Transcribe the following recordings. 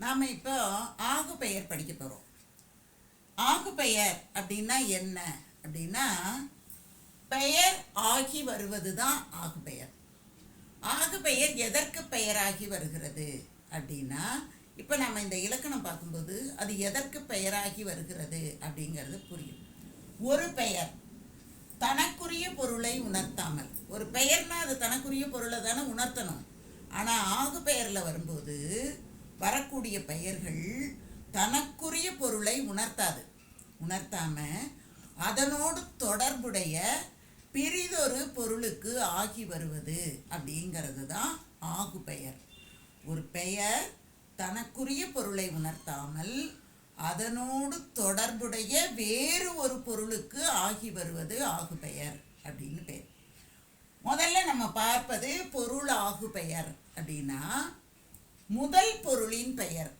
நாம் இப்போ ஆகு பெயர் படிக்க போகிறோம் ஆகு பெயர் அப்படின்னா என்ன? அப்படின்னா பெயர் ஆகி வருவது தான் ஆகு பெயர். ஆகு பெயர் எதற்கு பெயராகி வருகிறது? அப்படின்னா இப்போ நம்ம இந்த இலக்கணம் பார்க்கும்போது அது எதற்கு பெயராகி வருகிறது அப்படிங்கிறது புரியும். ஒரு பெயர் தனக்குரிய பொருளை உணர்த்தாமல் ஒரு பெயர்னா அது தனக்குரிய பொருளை தானே உணர்த்தணும். ஆனால் ஆகு பெயரில் வரும்போது வரக்கூடிய பெயர்கள் தனக்குரிய பொருளை உணர்த்தாது. உணர்த்தாம அதனோடு தொடர்புடைய பிரிதொரு பொருளுக்கு ஆகி வருவது அப்படிங்கிறது தான் ஆகு பெயர். ஒரு பெயர் தனக்குரிய பொருளை உணர்த்தாமல் அதனோடு தொடர்புடைய வேறு ஒரு பொருளுக்கு ஆகி வருவது ஆகு பெயர் அப்படின்னு பெயர் முதல்ல நம்ம பார்ப்பது பொருள் ஆகு பெயர் அப்படின்னா முதல் பொருளின் பெயர்.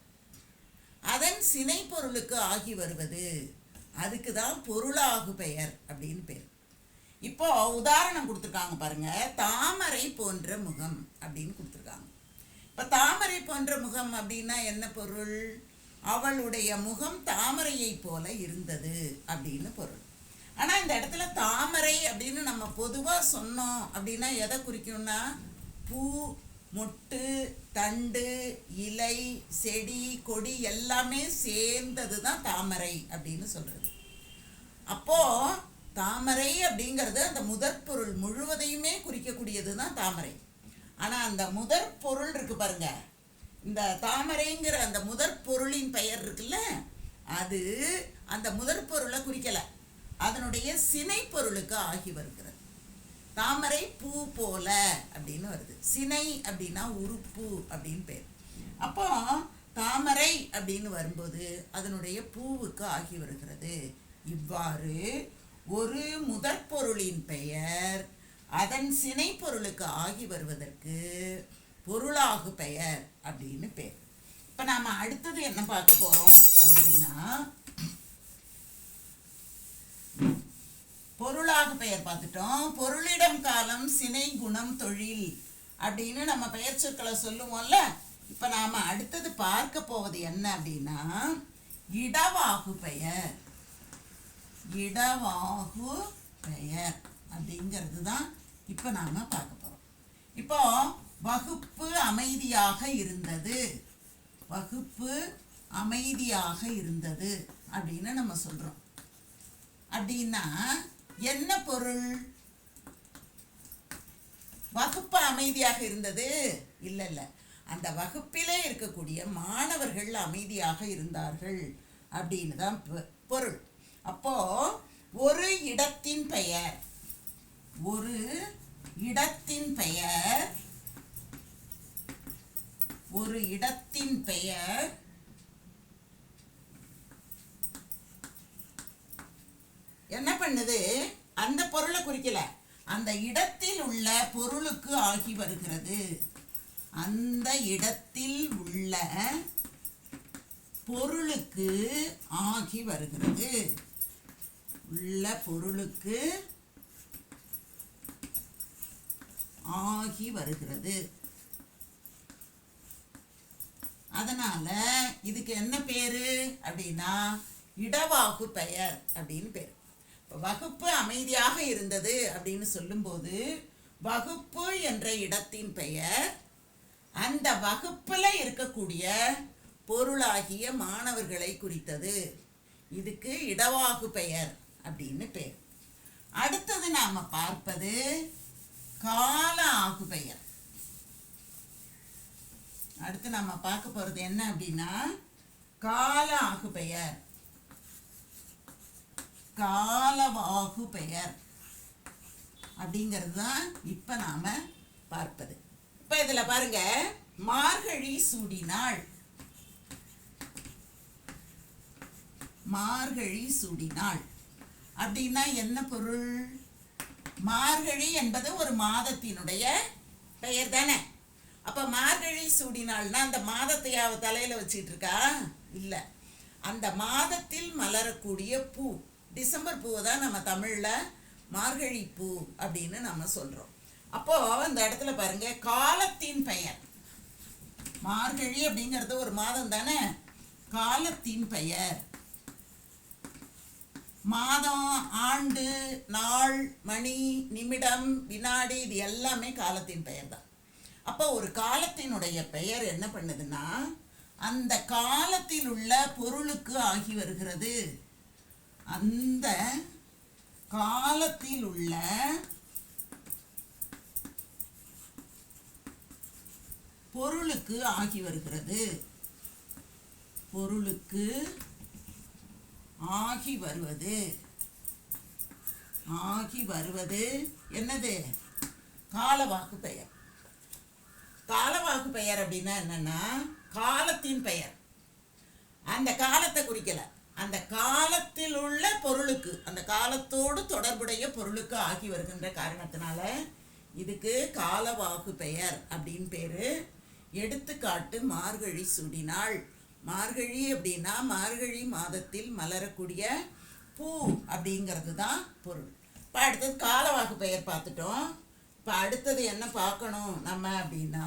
அதன் சினை பொருளுக்கு ஆகி வருவது. அதுக்கு தான் பொருளாகு பெயர் அப்படின்னு பேர். இப்போ உதாரணம் கொடுத்துருக்காங்க பாருங்க. தாமரை போன்ற முகம் அப்படின்னு கொடுத்துருக்காங்க. இப்போ தாமரை போன்ற முகம் அப்படின்னா என்ன பொருள்? அவளுடைய முகம் தாமரையை போல இருந்தது அப்படின்னு பொருள். ஆனால் இந்த இடத்துல தாமரை அப்படின்னு நம்ம பொதுவாக சொன்னோம் அப்படின்னா எதை குறிக்கும்னா? பூ மொட்டு தண்டு இலை செடி கொடி எல்லாமே சேர்ந்தது தான் தாமரை அப்படின்னு சொல்கிறது அப்போது தாமரை அப்படிங்கிறது அந்த முதற் பொருள் முழுவதையுமே குறிக்கக்கூடியது தான் தாமரை. ஆனால் அந்த முதற் பொருள் இருக்குது பாருங்க. இந்த தாமரைங்கிற அந்த முதற் பொருளின் பெயர் இருக்குல்ல அது அந்த முதற் பொருளை குறிக்கலை. அதனுடைய சினை பொருளுக்கு ஆகி வருகிறது. தாமரை பூ போல அப்படின்னு வருது. சினை அப்படின்னா உறுப்பு அப்படின்னு பேர். அப்போ தாமரை அப்படின்னு வரும்போது அதனுடைய பூவுக்கு ஆகி வருகிறது. இவ்வாறு ஒரு முதற் பொருளின் பெயர் அதன் சினை பொருளுக்கு ஆகி வருவதற்கு பொருளாகு பெயர் அப்படின்னு பேர். இப்போ நாம் அடுத்தது என்ன பார்க்க போகிறோம் அப்படின்னா பொருளாக பெயர் பார்த்துட்டோம். பொருளிடம் காலம் சினை குணம் தொழில் அப்படின்னு நம்ம பெயர் சொற்களை சொல்லுவோம்ல. இப்போ நாம் அடுத்தது பார்க்க போவது என்ன அப்படின்னா இடவாகு பெயர். இடவாகு பெயர் அப்படிங்கிறது தான் இப்போ நாம் பார்க்க போகிறோம் இப்போ வகுப்பு அமைதியாக இருந்தது. வகுப்பு அமைதியாக இருந்தது அப்படின்னு நம்ம சொல்கிறோம் அப்படின்னா என்ன பொருள்? வகுப்பு அமைதியாக இருந்தது? இல்லை இல்லை. அந்த வகுப்பிலே இருக்கக்கூடிய மாணவர்கள் அமைதியாக இருந்தார்கள் அப்படின்னு தான் பொ- பொருள். அப்போ ஒரு இடத்தின் பெயர் ஒரு இடத்தின் பெயர் ஒரு இடத்தின் பெயர் என்ன பண்ணுது அந்த பொருளை குறிக்கல அந்த இடத்தில் உள்ள பொருளுக்கு ஆகி வருகிறது. அந்த இடத்தில் உள்ள பொருளுக்கு ஆகி வருகிறது. உள்ள பொருளுக்கு ஆகி வருகிறது. அதனால இதுக்கு என்ன பேரு? அப்படின்னா இடவாகு பெயர் அப்படின்னு பேர். வகுப்பு அமைதியாக இருந்தது அப்படின்னு சொல்லும்போது வகுப்பு என்ற இடத்தின் பெயர் அந்த வகுப்பில் இருக்கக்கூடிய பொருளாகிய மாணவர்களை குறித்தது. இதுக்கு இடவாகு பெயர் அப்படின்னு பெயர் அடுத்தது நாம் பார்ப்பது கால ஆகு பெயர். அடுத்து நம்ம பார்க்க போகிறது என்ன அப்படின்னா கால ஆகு பெயர். காலவாகு பெயர். அப்படிங்கிறது தான் இப்போ நாம பார்ப்பது. இப்போ இதில் பாருங்க மார்கழி சூடினாள் மார்கழி சூடினாள் அப்படின்னா என்ன பொருள்? மார்கழி என்பது ஒரு மாதத்தினுடைய பெயர் தானே. அப்போ மார்கழி சூடினாள்னா அந்த மாதத்தை அவ தலையில வச்சிட்டு இருக்கா? இல்லை. அந்த மாதத்தில் மலரக்கூடிய பூ. டிசம்பர் பூவை தான் நம்ம தமிழில் மார்கழி பூ அப்படின்னு நம்ம சொல்கிறோம் அப்போ அந்த இடத்துல பாருங்க காலத்தின் பெயர். மார்கழி அப்படிங்கிறது ஒரு மாதம் தானே? காலத்தின் பெயர். மாதம் ஆண்டு நாள் மணி நிமிடம் வினாடி இது எல்லாமே காலத்தின் பெயர் தான் அப்போ ஒரு காலத்தினுடைய பெயர் என்ன பண்ணுதுன்னா அந்த காலத்தில் உள்ள பொருளுக்கு ஆகி வருகிறது. அந்த காலத்தில் உள்ள பொருளுக்கு ஆகி வருகிறது. பொருளுக்கு ஆகி வருவது. ஆகி வருவது என்னது? காலவாக்கு பெயர். காலவாக்கு பெயர் அப்படின்னா என்னன்னா காலத்தின் பெயர். அந்த காலத்தை குறிக்கலை. அந்த காலத்தில் உள்ள பொருளுக்கு அந்த காலத்தோடு தொடர்புடைய பொருளுக்கு ஆகி வருகின்ற காரணத்தினால இதுக்கு காலவாக்கு பெயர் அப்படின்னு பேரு. எடுத்துக்காட்டு மார்கழி சுடினாள் மார்கழி அப்படின்னா மார்கழி மாதத்தில் மலரக்கூடிய பூ அப்படிங்கிறது தான் பொருள். இப்போ அடுத்தது காலவாக்கு பெயர் பார்த்துட்டோம். இப்போ அடுத்தது என்ன பார்க்கணும் நம்ம அப்படின்னா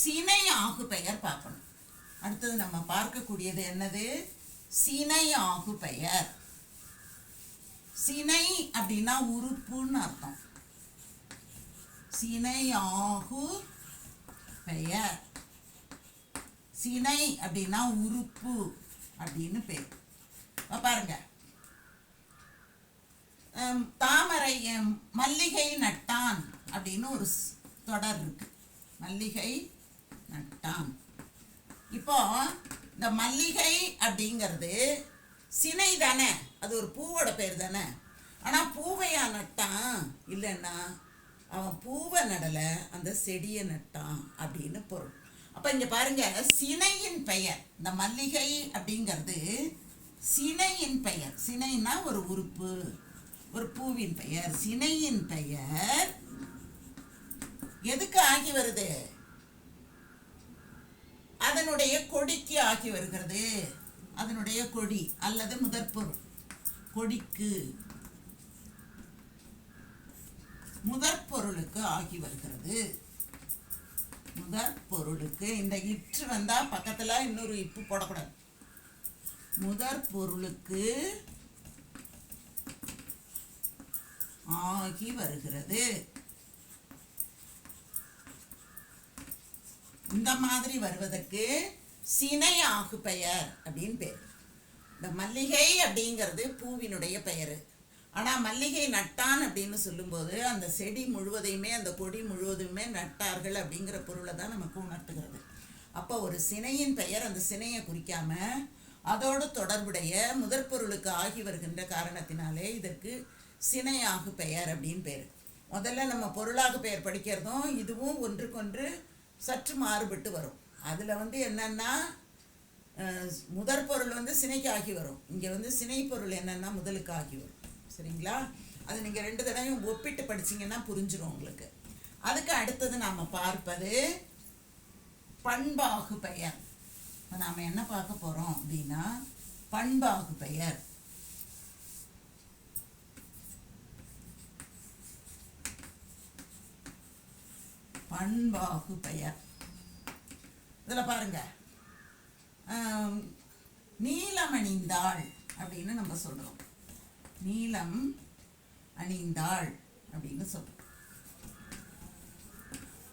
சினை ஆகு பெயர் பார்க்கணும். அடுத்தது நம்ம பார்க்கக்கூடியது என்னது? சினை ஆகு பெயர் சினை அப்படின்னா உறுப்புன்னு அர்த்தம். சினை ஆகு பெயர் சினை அப்படின்னா உறுப்பு அப்படின்னு பேர். பாருங்க. தாமரை மல்லிகை நட்டான் அப்படின்னு ஒரு தொடர் இருக்கு. மல்லிகை நட்டான். இப்போ இந்த மல்லிகை அப்படிங்கிறது சினை தானே? அது ஒரு பூவோட பேர் தானே? ஆனால் பூவையா நட்டான்? இல்லைன்னா அவன் பூவை நடலை அந்த செடியை நட்டான் அப்படின்னு பொருள். அப்போ இங்கே பாருங்க சினையின் பெயர். இந்த மல்லிகை அப்படிங்கிறது சினையின் பெயர். சினைன்னா ஒரு உறுப்பு ஒரு பூவின் பெயர். சினையின் பெயர் எதுக்கு ஆகி வருது? அதனுடைய கொடிக்கு ஆகி வருகிறது. அதனுடைய கொடி அல்லது முதற்பொருள் கொடிக்கு. முதற்பொருளுக்கு ஆகி வருகிறது. முதற்பொருளுக்கு இந்த இற்று வந்தால் பக்கத்தில் இன்னொரு இப்பு போடக்கூடாது. முதற்பொருளுக்கு ஆகி வருகிறது. இந்த மாதிரி வருவதற்கு சினை ஆகு பெயர் அப்படின்னு பேர். இந்த மல்லிகை அப்படிங்கிறது பூவினுடைய பெயர். ஆனால் மல்லிகை நட்டான் அப்படின்னு சொல்லும்போது அந்த செடி முழுவதையுமே அந்த கொடி முழுவதுமே நட்டார்கள் அப்படிங்கிற பொருளை தான் நமக்கு உணர்த்துகிறது. அப்போ ஒரு சினையின் பெயர் அந்த சினையை குறிக்காம அதோடு தொடர்புடைய முதற் பொருளுக்கு ஆகி வருகின்ற காரணத்தினாலே இதற்கு சினையாகு பெயர் அப்படின்னு பேர். முதல்ல நம்ம பொருளாக பெயர் படிக்கிறதும் இதுவும் ஒன்றுக்கொன்று சற்று மாறுபட்டு வரும். அதில் வந்து என்னென்னா முதற் பொருள் வந்து சினைக்கு ஆகி வரும். இங்கே வந்து சினை பொருள் என்னென்னா முதலுக்கு ஆகி வரும். சரிங்களா? அது நீங்கள் ரெண்டு தடவையும் ஒப்பிட்டு படிச்சிங்கன்னா புரிஞ்சிடும் உங்களுக்கு. அதுக்கு அடுத்தது நாம் பார்ப்பது பண்பாகு பெயர். இப்போ நாம் என்ன பார்க்க போகிறோம் அப்படின்னா பண்பாகு பெயர். பண்பாகு பெயர் இதில் பாருங்க. ஆம், நீலம் அணிந்தாள் அப்படின்னு நம்ம சொல்கிறோம் நீலம் அணிந்தாள் அப்படின்னு சொல்கிறோம்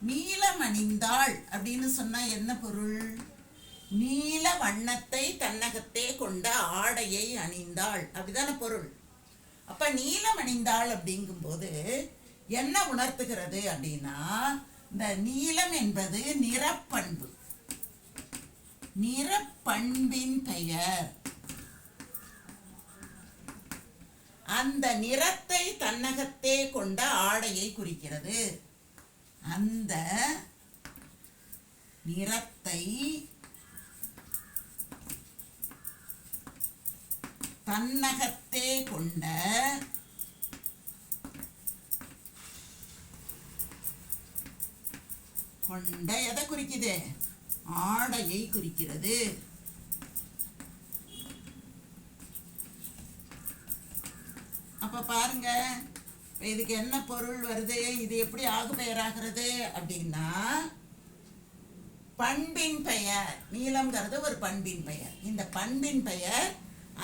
நீலம் அணிந்தாள் அப்படின்னு சொன்னால் என்ன பொருள்? நீல வண்ணத்தை தன்னகத்தே கொண்ட ஆடையை அணிந்தாள். அப்படிதான பொருள். அப்ப நீலம் அணிந்தாள் அப்படிங்கும்போது என்ன உணர்த்துகிறது அப்படின்னா இந்த நீலம் என்பது நிறப்பண்பு. நிறப்பண்பின் பெயர். அந்த நிறத்தை தன்னகத்தே கொண்ட ஆடையை குறிக்கிறது. அந்த நிறத்தை தன்னகத்தே கொண்ட கொண்ட எதை குறிக்குது? ஆடையை குறிக்கிறது. அப்ப பாருங்க இதுக்கு என்ன பொருள் வருது? இது எப்படி ஆகு பெயராகிறது அப்படின்னா பண்பின் பெயர். நீளம்ங்கிறது ஒரு பண்பின் பெயர். இந்த பண்பின் பெயர்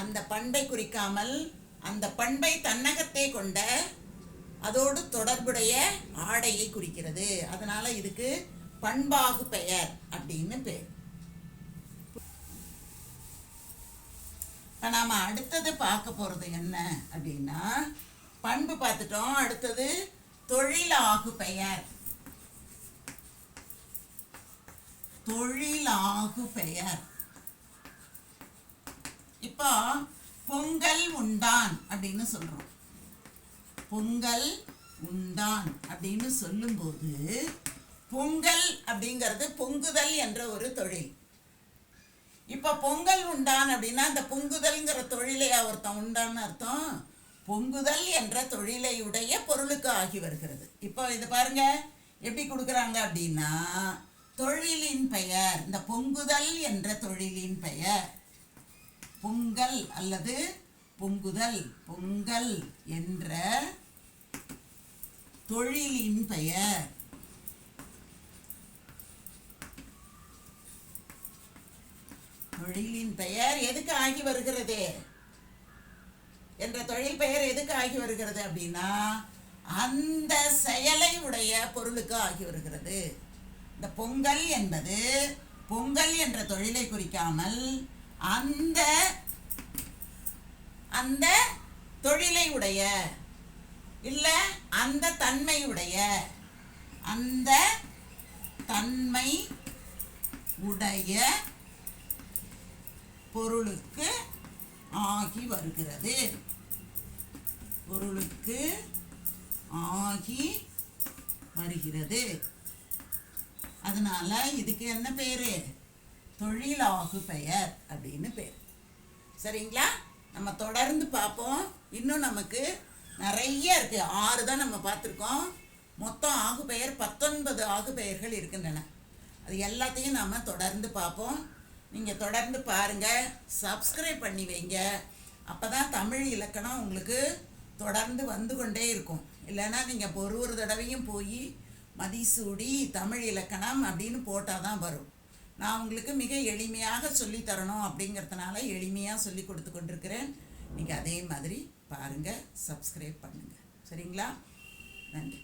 அந்த பண்பை குறிக்காமல் அந்த பண்பை தன்னகத்தை கொண்ட அதோடு தொடர்புடைய ஆடையை குறிக்கிறது. அதனால இதுக்கு பண்பாகு பெயர் அப்படின்னு பேர். இப்போ நாம் அடுத்தது பார்க்க போகிறது என்ன அப்படின்னா பண்பு பார்த்துட்டோம். அடுத்தது தொழிலாகு பெயர். தொழிலாகு பெயர். இப்போ பொங்கல் உண்டான் அப்படின்னு சொல்கிறோம் பொங்கல் உண்டான் அப்படின்னு சொல்லும்போது பொங்கல் அப்படிங்கிறது பொங்குதல் என்ற ஒரு தொழில். இப்போ பொங்கல் உண்டான் அப்படின்னா அந்த பொங்குதல்ங்கிற தொழிலை ஒருத்தன் உண்டான்னு அர்த்தம். பொங்குதல் என்ற தொழிலை உடைய பொருளுக்கு ஆகி வருகிறது. இப்போ இது பாருங்க எப்படி கொடுக்குறாங்க அப்படின்னா தொழிலின் பெயர் இந்த பொங்குதல் என்ற தொழிலின் பெயர். பொங்கல் அல்லது பொங்குதல் பொங்கல் என்ற தொழிலின் பெயர். தொழிலின் பெயர் எதுக்கு ஆகி வருகிறது? என்ற தொழில் பெயர் எதுக்கு ஆகி வருகிறது அப்படின்னா அந்த செயலை உடைய பொருளுக்கு ஆகி வருகிறது. இந்த பொங்கல் என்பது பொங்கல் என்ற தொழிலை குறிக்காமல் அந்த அந்த தொழிலை உடைய இல்லை அந்த தன்மையுடைய அந்த தன்மை உடைய பொருளுக்கு ஆகி வருகிறது. பொருளுக்கு ஆகி வருகிறது. அதனால இதுக்கு என்ன பேரு? தொழிலாகு பெயர் அப்படின்னு பேர். சரிங்களா? நம்ம தொடர்ந்து பார்ப்போம். இன்னும் நமக்கு நிறைய இருக்கு. ஆறு தான் நம்ம பார்த்துருக்கோம். மொத்தம் ஆகு பெயர் பத்தொன்பது ஆகு பெயர்கள் இருக்கின்றன. அது எல்லாத்தையும் நாம் தொடர்ந்து பார்ப்போம். நீங்கள் தொடர்ந்து பாருங்கள் சப்ஸ்கிரைப் பண்ணி வைங்க. அப்போ தான் தமிழ் இலக்கணம் உங்களுக்கு தொடர்ந்து வந்து கொண்டே இருக்கும். இல்லைன்னா நீங்கள் ஒரு ஒரு தடவையும் போய் மதிசூடி தமிழ் இலக்கணம் அப்படின்னு போட்டால் தான் வரும். நான் உங்களுக்கு மிக எளிமையாக சொல்லித்தரணும் அப்படிங்கிறதுனால எளிமையாக சொல்லி கொடுத்து கொண்டிருக்கிறேன். நீங்கள் அதே மாதிரி பாருங்கள் சப்ஸ்கிரைப் பண்ணுங்கள் சரிங்களா? நன்றி.